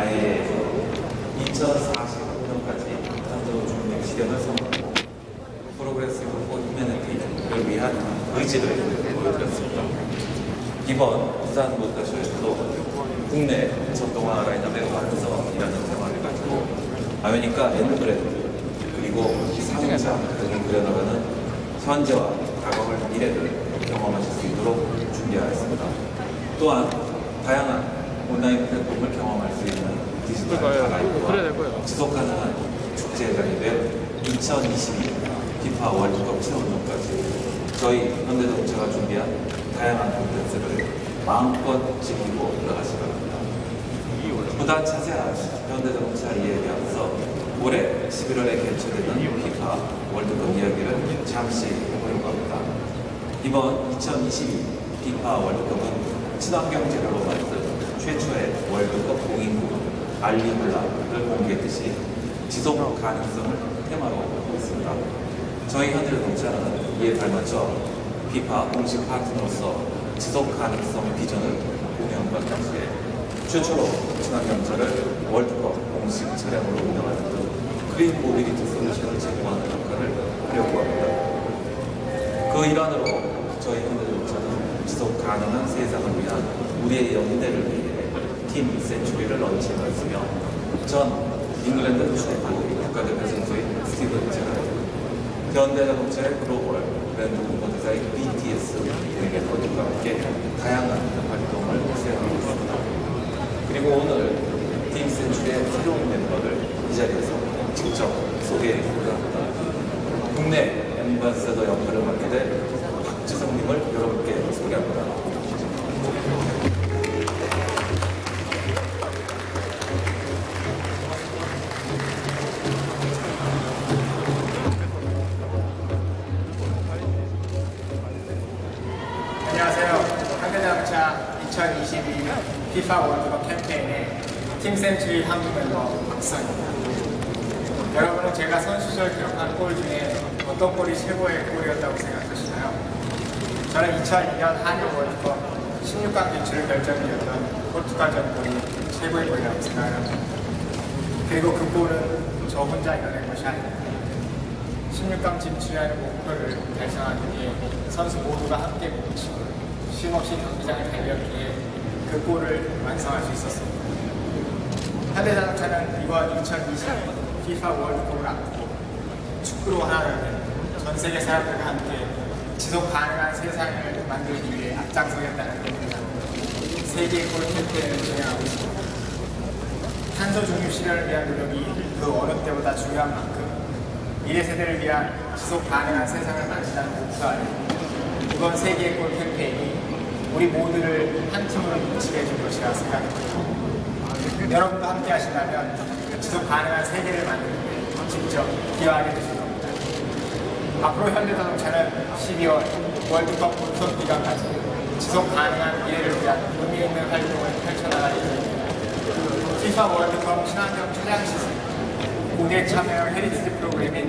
아예에서 2045년까지 탄소 중립 실현을 선언하고 프로그레스 후보 휴메니티를 위한 의지를 보여드렸습니다. 이번 부산 모터쇼에서도 국내 전동화 라인업의 완성이라는 테마를 가지고 아메니카 엔드브랜드 그리고 상용차 등을 그려나가는 현재와 과거의 미래를 경험하실 수 있도록 준비하였습니다. 또한 다양한 온라인 플랫폼을 경험할 수 있는 디지털 거예요. 지속 가능한 축제에 관련된 2022 피파 월드컵 체험론까지 저희 현대자동차가 준비한 다양한 콘텐츠를 마음껏 즐기고 나가시 바랍니다. 보다 자세한 현대자동차 이야기에 앞서 올해 11월에 개최되는 피파 월드컵 이야기를 잠시 해보려고 합니다. 이번 2022 피파 월드컵은 친환경 재료로 만든 최초의 월드컵 공인구 알리블라를 공개했듯이 지속 가능성을 테마로 하고 있습니다. 저희 현대자동차는 이에 발맞춰 피파 공식 파트너로서 지속 가능성 비전을 공유함과 동시에 최초로 친환경차를 월드컵 공식 차량으로 운영하는 등 그린 모빌리티 솔루션을 제공하는 역할을 하려고 합니다. 그 일환으로 저희 현대자동차는 지속 가능한 세상을 위한 우리의 연대를 위해 팀 센츄리를 런칭하였으며 전 잉글랜드 축구 국가대표 선수인 스티븐 제라드 현대자동차의 글로벌 브랜드 홍보대사인 BTS 등의 선수과 함께 다양한 활동을 수행하고 있습니다. 그리고 오늘 팀 센츄리의 새로운 멤버를 이 자리에서 직접 소개해드리고자 합니다. 국내 엠바서더 역할을 맡게 된 박지성님을 여러분께 소개합니다. 2022 피파 월드컵 캠페인의 팀 센츄리 한국 멤버 박선입니다. 여러분은 제가 선수 시절 기록한 골 중에 어떤 골이 최고의 골이었다고 생각하시나요? 저는 2002년 한일 월드컵 16강 진출을 결정지었던 포르투갈전 골이 최고의 골이라고 생각합니다. 그리고 그 골은 저 혼자 이뤄낸 것이 아닙니다. 16강 진출하는 목표를 달성하기 위해 선수 모두가 함께 뭉치고 쉼없이 경기장을 달렸기에 그 골을 완성할 수 있었습니다. 현대자동차는 이번 2022 FIFA 월드컵을 앞두고 축구로 하나라는 전 세계 사람들과 함께 지속 가능한 세상을 만들기 위해 앞장서겠다는 의미로 세계 골 캠페인을 진행하고 있습니다. 탄소 중립 실현을 위한 노력이 그 어느 때보다 중요한 만큼 미래 세대를 위한 지속 가능한 세상을 만든다는 목표 아래 이번 세계의 골 캠페인이 우리 모두를 한 팀으로 뭉치게 해줄 것이라 생각합니다. 여러분도 함께 하신다면 지속 가능한 세계를 만드는 데 직접 기여하게 되실 겁니다. 앞으로 현대자동차는 12월 월드컵 본선 기간까지 지속 가능한 미래를 위한 의미 있는 활동을 펼쳐나갈 예정입니다. FIFA 월드컵 친환경 차량 시즌 고객 참여 헤리티지 프로그램인